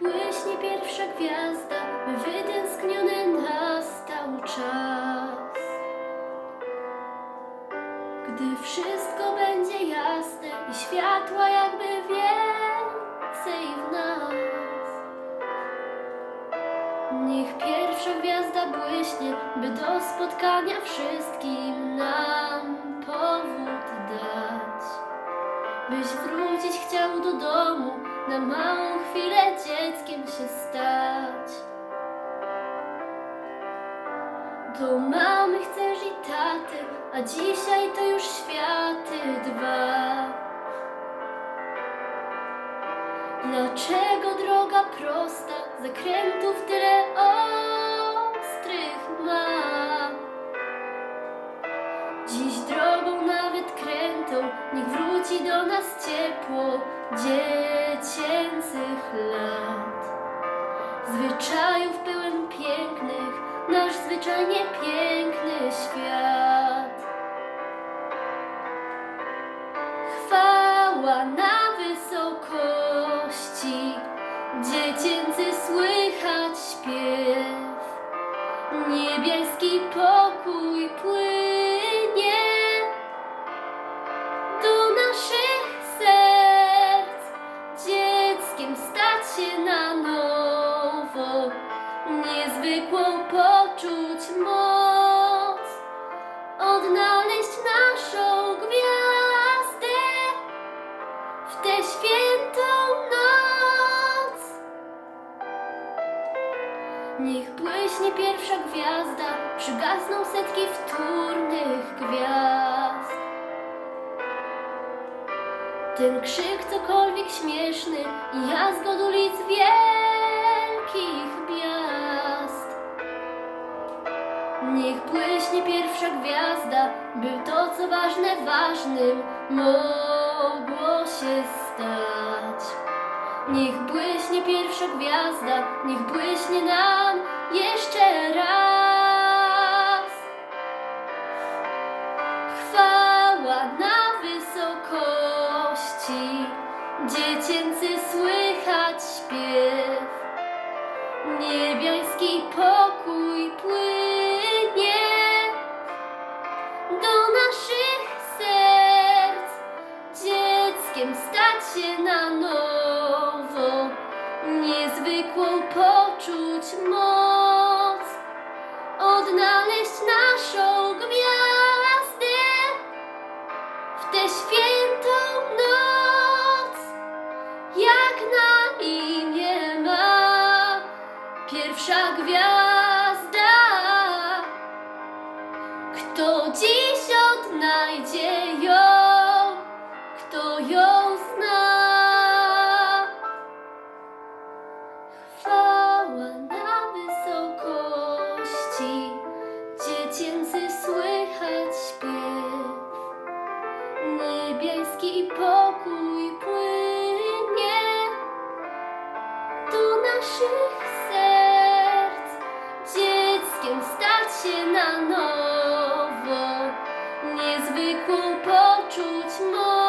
Błyśnie pierwsza gwiazda, by wytęskniony nastał czas. Gdy wszystko będzie jasne i światła jakby więcej w nas. Niech pierwsza gwiazda błyśnie, by do spotkania wszystkim nam powód dać. Byś wrócić chciał do domu, na małą chwilę dzieckiem się stać. Do mamy chcesz i taty, a dzisiaj to już światy dwa. Dlaczego droga prosta, zakrętów tyle ostrych do nas ciepło dziecięcych lat. Zwyczajów pełen pięknych, nasz zwyczajnie piękny świat. Chwała na wysokości, dziecięcy słychać śpiew. Niebieski pokój płynie poczuć moc, odnaleźć naszą gwiazdę w tę świętą noc. Niech błyśnie pierwsza gwiazda, przygasną setki wtórnych gwiazd. Ten krzyk cokolwiek śmieszny i jazgot ulic wielkich błyśnie pierwsza gwiazda, by to co ważne ważnym mogło się stać. Niech błyśnie pierwsza gwiazda, niech błyśnie nam jeszcze raz. Chwała na wysokości, dziecięcy słychać śpiew. Niebiański pokój się na nowo, niezwykłą poczuć moc, odnaleźć naszą gwiazdę w tę świętą noc, jak na imię ma pierwsza gwiazda. Kto dziś odnajdzie ją, naszych serc dzieckiem stać się na nowo, niezwykłą poczuć moc.